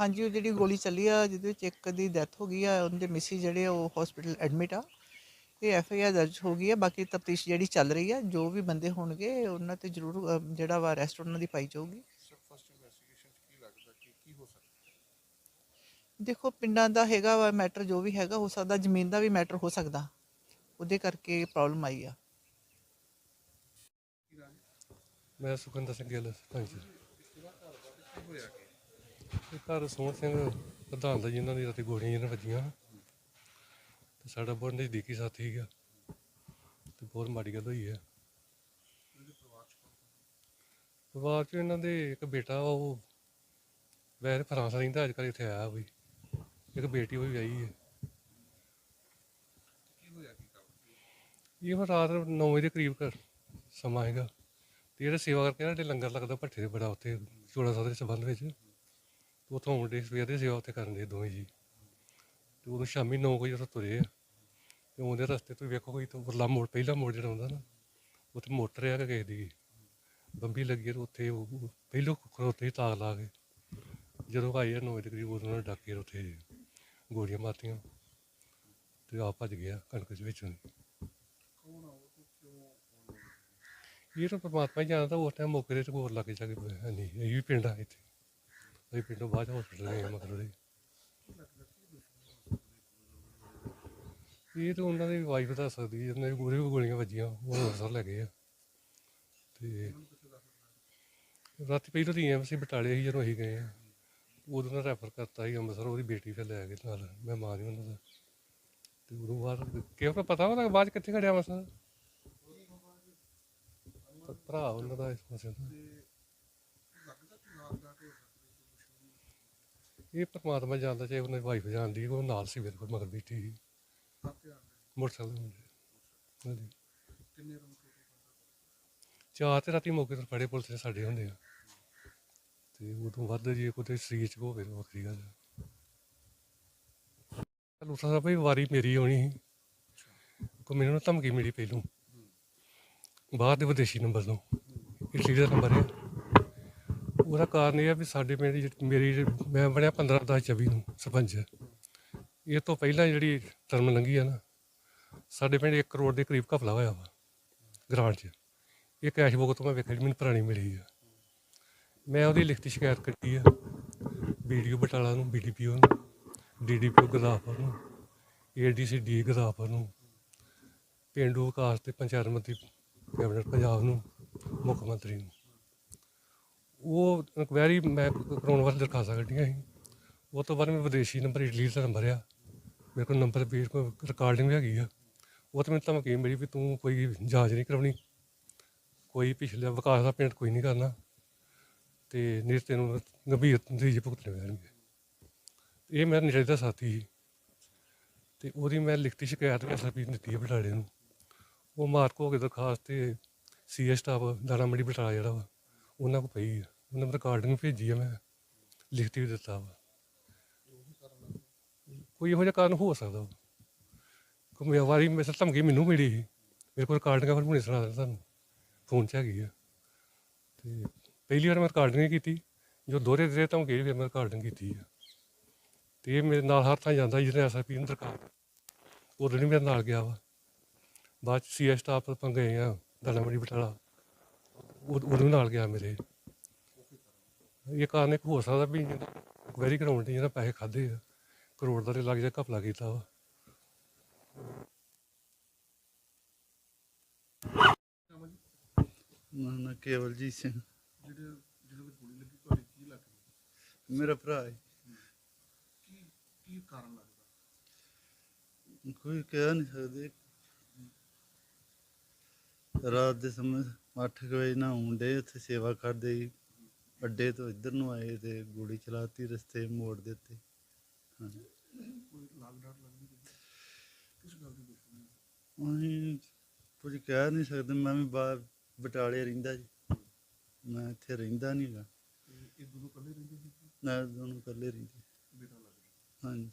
ਹਾਂਜੀ ਉਹ ਜਿਹੜੀ ਗੋਲੀ ਚੱਲੀ ਆ ਜਿਹਦੇ ਵਿੱਚ ਇੱਕ ਦੀ ਡੈਥ ਹੋ ਗਈ ਆ ਉਹਦੇ ਮਿਸੀ ਜਿਹੜੇ ਆ ਉਹ ਹਸਪੀਟਲ ਐਡਮਿਟ ਆ। ਇਹ ਐਫ ਆਈ ਆਰ ਦਰਜ ਹੋ ਗਈ ਆ ਬਾਕੀ ਤਫਤੀਸ਼ ਜਿਹੜੀ ਚੱਲ ਰਹੀ ਆ ਜੋ ਵੀ ਬੰਦੇ ਹੋਣਗੇ ਉਹਨਾਂ ਤੇ ਜ਼ਰੂਰ ਅ, ਜਿਹੜਾ ਵਾ ਅਰੈਸਟ ਉਹਨਾਂ ਦੀ ਪਾਈ ਜਾਊਗੀ। ਸਰ ਫਸਟ ਇਨਵੈਸਟੀਗੇਸ਼ਨ ਚ ਕੀ ਲੱਗਦਾ ਕਿ ਕੀ ਹੋ ਸਕਦਾ? ਦੇਖੋ ਪਿੰਡਾਂ ਦਾ ਹੈਗਾ ਵਾ ਮੈਟਰ ਜੋ ਵੀ ਹੈਗਾ ਹੋ ਸਕਦਾ ਜ਼ਮੀਨ ਦਾ ਵੀ ਮੈਟਰ ਹੋ ਸਕਦਾ। ਉਹਦੇ ਕਰਕੇ ਪ੍ਰੋਬਲਮ ਆਈ ਆ। ਮੈਂ ਸੁਖਿੰਦਰ ਸਿੰਘ ਗਿੱਲ ਸਰਪੰਚ ਕੀ ਹੋਇਆ? ਕਿ ਇਹ ਘਰ ਸੋਹਣ ਸਿੰਘ ਪ੍ਰਧਾਨ ਦਾ ਜਿਨ੍ਹਾਂ ਦੀ ਰਾਤੀ ਗੋਲੀਆਂ ਜਿਹਨਾਂ ਵੱਜੀਆਂ ਤੇ ਸਾਡਾ ਬਹੁਤ ਨਜ਼ਦੀਕੀ ਸਾਥੀ ਸੀਗਾ ਤੇ ਬਹੁਤ ਮਾੜੀ ਗੱਲ ਹੋਈ ਹੈ। ਪਰਿਵਾਰ ਚ ਇਹਨਾਂ ਦੇ ਇੱਕ ਬੇਟਾ ਵਾ ਉਹ ਵੈਸੇ ਫਰਾਂਸ ਰਹਿੰਦਾ ਅੱਜ ਕੱਲ੍ਹ ਇੱਥੇ ਆਇਆ ਵੀ ਇੱਕ ਬੇਟੀ ਉਹ ਵੀ ਵਿਆਹੀ ਹੈ। ਕੀ ਹੋਇਆ ਕੀ ਕੰਮ? ਇਹ ਹੁਣ ਰਾਤ 9 ਵਜੇ ਦੇ ਕਰੀਬ ਘਰ ਸਮਾਂ ਹੈਗਾ ਤੇ ਇਹਦਾ ਸੇਵਾ ਕਰਕੇ ਨਾ ਜਿਹੜੇ ਲੰਗਰ ਲੱਗਦਾ ਭੱਠੇ ਦੇ ਬੜਾ ਉੱਥੇ ਚੋੜਾ ਸਾਹਿਬ ਦੇ ਸੰਬੰਧ ਵਿੱਚ। ਉੱਥੋਂ ਆਉਣ ਮੁੰਡੇ ਸਵੇਰ ਦੀ ਸੇਵਾ ਉੱਥੇ ਕਰਨ ਦੇ ਦੋਵੇਂ ਜੀ। ਤੇ ਉਦੋਂ ਸ਼ਾਮੀ 9 ਵਜੇ ਉੱਥੋਂ ਤੁਰੇ ਆ। ਤੇ ਉਹਦੇ ਰਸਤੇ ਤੋਂ ਵੇਖੋ ਕੋਈ ਤੋਂ ਉਰਲਾ ਮੋੜ, ਪਹਿਲਾ ਮੋੜ ਜਿਹੜਾ ਹੁੰਦਾ ਨਾ, ਉੱਥੇ ਮੋਟਰ ਆ ਕੇ ਕਿਸੇ ਦੀ। ਬੰਬੀ ਲੱਗੀ ਤੇ ਉੱਥੇ ਉਹ ਉਹ ਪਹਿਲੋਂ ਖੜੋਤੇ ਹੀ ਤਾਕ ਲਾ ਕੇ, ਜਦੋਂ ਆਏ ਆ 9 ਵਜੇ ਦੇ ਕਰੀਬ ਉਦੋਂ ਉਹਨਾਂ ਨੇ ਉੱਥੇ ਗੋਲੀਆਂ ਮਾਰਤੀਆਂ। ਤੇ ਆ ਭੱਜ ਗਿਆ ਕਣਕ ਦੇ ਵਿੱਚੋਂ। ਇਹ ਤਾਂ ਪਰਮਾਤਮਾ ਹੀ ਜਾਣਦਾ, ਉਸ ਟਾਈਮ ਮੌਕੇ ਤੇ ਹੋਰ ਲੱਗ ਜਾ ਕੇ ਹੈ ਨਹੀਂ, ਇਹ ਵੀ ਪਿੰਡ ਆ ਇੱਥੇ। ਅਸੀਂ ਪਿੰਡੋਂ ਬਾਅਦ ਹਸਪੀਟਲ ਗਏ ਆ ਮਗਰ ਇਹ ਤਾਂ ਉਹਨਾਂ ਦੀ ਵਾਈਫ ਦੱਸ ਸਕਦੀ ਹੈ, ਉਹਨਾਂ ਦੀ ਗੋਲੀ ਵੀ ਗੋਲੀਆਂ ਵੱਜੀਆਂ, ਉਹ ਅੰਮ੍ਰਿਤਸਰ ਲੈ ਗਏ ਆ। ਤੇ ਰਾਤੀ ਪਹਿਲਾਂ ਤਾਂ ਐਮਸੀ ਬਟਾਲੇ ਸੀ ਜਦੋਂ ਅਸੀਂ ਗਏ ਆ, ਉਦੋਂ ਦਾ ਰੈਫਰ ਕਰਤਾ ਸੀ ਅੰਮ੍ਰਿਤਸਰ, ਉਹਦੀ ਬੇਟੀ ਫਿਰ ਲੈ ਗਏ ਨਾਲ, ਮੈਂ ਮਾਰ ਹੀ ਉਹਨਾਂ ਦਾ। ਤੇ ਉਦੋਂ ਬਾਅਦ ਕਿਉਂ ਪਤਾ ਉਹਦਾ ਬਾਅਦ 'ਚ ਕਿੱਥੇ ਖੜਿਆ ਮਸਾ ਭਰਾ ਉਹਨਾਂ ਦਾ ਇਸ ਪਾਸੇ ਦਾ ਲੱਗਦਾ ਕਿ ਨਾਲ ਦਾ ਹੋ ਸਕਦਾ ਇਹ ਪਰਮਾਤਮਾ ਜਾਣਦਾ ਚਾਹੇ ਉਹਨਾਂ ਦੀ ਵਾਈਫ ਜਾਣਦੀ ਉਹ ਨਾਲ ਸੀ ਮੇਰੇ ਕੋਲ ਮਗਰ ਬੈਠੀ ਸੀ। ਮੋਟਰਸਾਈਕਲ ਦੇ ਮੁੰਡੇ। ਹਾਂਜੀ। ਕਿੰਨੇ ਚਾਰ ਤੇ ਰਾਤੀ ਮੌਕੇ ਤੋਂ ਫੜੇ ਪੁਲਿਸ ਨੇ ਸਾਡੇ ਹੁੰਦੇ ਆ। ਤੇ ਉਦੋਂ ਵੱਧ ਜੇ ਕੋਈ ਸਰੀਰ ਚ ਹੋਵੇ ਤਾਂ ਵੱਖਰੀ ਗੱਲ ਲੂਸਾ ਸਾਹਿਬ ਵੀ ਵਾਰੀ ਮੇਰੀ ਆਉਣੀ ਸੀ। ਕੋ ਮੈਨੂੰ ਧਮਕੀ ਮਿਲੀ ਪਹਿਲੋਂ। ਬਾਹਰ ਦੇ ਵਿਦੇਸ਼ੀ ਨੰਬਰ ਤੋਂ। ਇਟਲੀ ਦਾ ਨੰਬਰ ਹੈ ਉਹਦਾ ਕਾਰਨ ਇਹ ਆ ਵੀ ਸਾਡੇ ਪਿੰਡ ਜਿਹੜੀ- ਮੇਰੀ ਜਿਹੜੀ- ਮੈਂ ਬਣਿਆ 15 10 24 ਨੂੰ ਸਰਪੰਚ। ਇਹ ਤੋਂ ਪਹਿਲਾਂ ਜਿਹੜੀ ਟਰਮ ਲੰਘੀ ਆ ਨਾ, ਸਾਡੇ ਪਿੰਡ 1 ਕਰੋੜ ਦੇ ਕਰੀਬ ਘਪਲਾ ਹੋਇਆ ਵਾ, ਗ੍ਰਾਂਟ 'ਚ। ਇਹ ਕੈਸ਼ ਬੁੱਕ ਤੋਂ ਮੈਂ ਵੇਖਿਆ ਜੀ ਮੈਨੂੰ ਪੁਰਾਣੀ ਮਿਲੀ ਆ। ਮੈਂ ਉਹਦੀ ਲਿਖਤੀ ਸ਼ਿਕਾਇਤ ਕੱਟੀ ਆ ਵੀਡੀਓ ਬਟਾਲਾ ਨੂੰ ਬੀਡੀਪੀਓ ਨੂੰ ਡੀਡੀਪੀਓ ਗੁਰਦਾਸਪੁਰ ਨੂੰ ਏਡੀਸੀ ਡੀ ਗੁਰਦਾਸਪੁਰ ਨੂੰ, ਪੇਂਡੂ ਵਿਕਾਸ ਤੇ ਪੰਚਾਇਤ ਮੰਤਰੀ ਕੈਬਨਿਟ ਪੰਜਾਬ ਨੂੰ, ਮੁੱਖ ਮੰਤਰੀ ਨੂੰ। ਉਹ ਇਨਕੁਆਇਰੀ ਮੈਂ ਕਰਾਉਣ ਵਾਸਤੇ ਦਰਖਾਸਤਾਂ ਕੱਢੀਆਂ ਸੀ। ਉਹ ਤੋਂ ਬਾਅਦ ਮੈਂ ਵਿਦੇਸ਼ੀ ਨੰਬਰ ਇਟਲੀ ਦਾ ਨੰਬਰ ਆ। ਮੇਰੇ ਕੋਲ ਨੰਬਰ ਵੀ ਕੋਈ ਰਿਕਾਰਡਿੰਗ ਵੀ ਹੈਗੀ ਆ। ਉਹ ਤੇ ਮੈਨੂੰ ਧਮਕੀ ਮਿਲੀ ਵੀ ਤੂੰ ਕੋਈ ਜਾਂਚ ਨਹੀਂ ਕਰਾਉਣੀ। ਕੋਈ ਪਿਛਲੇ ਵਿਕਾਸ ਦਾ ਪੇਂਟ ਕੋਈ ਨਹੀਂ ਕਰਨਾ। ਤੇ ਨਹੀਂ ਤੈਨੂੰ ਗੰਭੀਰ ਨਤੀਜੇ ਭੁਗਤਣੇ ਪੈਣਗੇ। ਇਹ ਮੇਰਾ ਨੇੜੇ ਦਾ ਸਾਥੀ ਸੀ। ਤੇ ਉਹਦੀ ਮੈਂ ਲਿਖਤੀ ਸ਼ਿਕਾਇਤ ਵੀ ਐਸਪੀ ਦਿੱਤੀ ਹੈ ਬਟਾਲੇ ਨੂੰ। ਉਹ ਮਾਰਕ ਹੋ ਕੇ ਦਰਖਾਸਤ ਤੇ ਸੀਐਸ ਸਟਾਫ ਦਾਣਾ ਮੰਡੀ ਬਟਾਲਾ ਜਿਹੜਾ ਵਾ, ਉਹਨਾਂ ਕੋ ਪਈ ਆ। ਉਹਨਾਂ ਨੇ ਰਿਕਾਰਡਿੰਗ ਭੇਜੀ ਆ ਮੈਂ, ਲਿਖਤੀ ਵੀ ਦਿੱਤਾ ਵਾ। ਕੋਈ ਇਹੋ ਜਿਹਾ ਕਾਰਨ ਹੋ ਸਕਦਾ ਵਾ। ਕੋਈ ਮੇਰੀ ਵਾਰੀ ਮੇਰੇ ਧਮਕੀ ਮੈਨੂੰ ਮਿਲੀ ਸੀ। ਮੇਰੇ ਕੋਲ ਰਿਕਾਰਡਿੰਗ ਫਿਰ ਹੁਣੇ ਸੁਣਾ ਦਿੰਦਾ ਤੁਹਾਨੂੰ। ਫੋਨ 'ਚ ਹੈਗੀ ਆ। ਤੇ ਪਹਿਲੀ ਵਾਰ ਮੈਂ ਰਿਕਾਰਡਿੰਗ ਨਹੀਂ ਕੀਤੀ, ਜੋ ਦੋਹਰੇ ਦੇ ਧਮਕੀ ਫਿਰ ਮੈਂ ਰਿਕਾਰਡਿੰਗ ਕੀਤੀ ਆ। ਤੇ ਇਹ ਮੇਰੇ ਨਾਲ ਹਰ ਥਾਂ ਜਾਂਦਾ ਜਿਹਨੇ ਐਸਆਈਪੀ ਨੂੰ ਦਰਕਾਰ ਉਦੋਂ ਨਹੀਂ ਮੇਰੇ ਨਾਲ ਗਿਆ ਵਾ। ਬਾਅਦ ਚ ਸੀਐਸ ਸਟਾਫ ਆਪਾਂ ਗਏ ਆ ਦਾਣਾਮੜੀ ਬਟਾਲਾ। ਉਦ- ਉਦੋਂ ਨਾਲ ਗਿਆ ਮੇਰੇ। ਇਹ ਕਾਰਨ ਇੱਕ ਹੋ ਸਕਦਾ ਵੀ ਵੈਰੀ ਗਰਾਊਂਡ ਜਿਹਨਾਂ ਪੈਸੇ ਖਾਦੇ ਆ। ਕਰੋੜ ਦਾ ਤੇ ਲੱਗ ਜਾ ਘਪਲਾ ਕੀਤਾ ਵਾ। ਮੇਰਾ ਨਾਂ ਕੇਵਲਜੀਤ ਸਿੰਘ। ਜਿਹੜੇ ਜਿਹਦੇ ਵਿੱਚ ਗੋਲੀ ਲੱਗੀ ਤੁਹਾਡੇ ਕੀ ਲੱਗਦਾ ਮੇਰਾ ਭਰਾ ਹੈ। ਕੀ ਕੀ ਕਾਰਨ ਲੱਗਦਾ? ਕੋਈ ਕਹਿ ਨਹੀਂ ਸਕਦੇ। ਰਾਤ ਦੇ ਸਮੇਂ 8 ਵਜੇ ਨਾ ਹੁੰਦੇ ਉੱਥੇ ਸੇਵਾ ਕਰਦੇ ਅੱਡੇ ਤੋਂ ਇੱਧਰ ਨੂੰ ਆਏ ਤੇ ਗੋਲੀ ਚਲਾਤੀ ਰਸਤੇ ਮੋੜ ਦੇ ਉੱਤੇ ਹਾਂਜੀ ਕੁਝ ਕਹਿ ਨਹੀਂ ਸਕਦੇ ਮੈਂ ਵੀ ਬਾਹਰ ਬਟਾਲੇ ਰਹਿੰਦਾ ਜੀ। ਮੈਂ ਇੱਥੇ ਰਹਿੰਦਾ ਨਹੀਂ ਹੈਗਾ ਤੇ ਇਹ ਦੋਨੋਂ ਇਕੱਲੇ ਰਹਿੰਦੇ ਸੀ? ਨਾ ਦੋਨੋਂ ਇਕੱਲੇ ਰਹਿੰਦੇ। ਹਾਂਜੀ।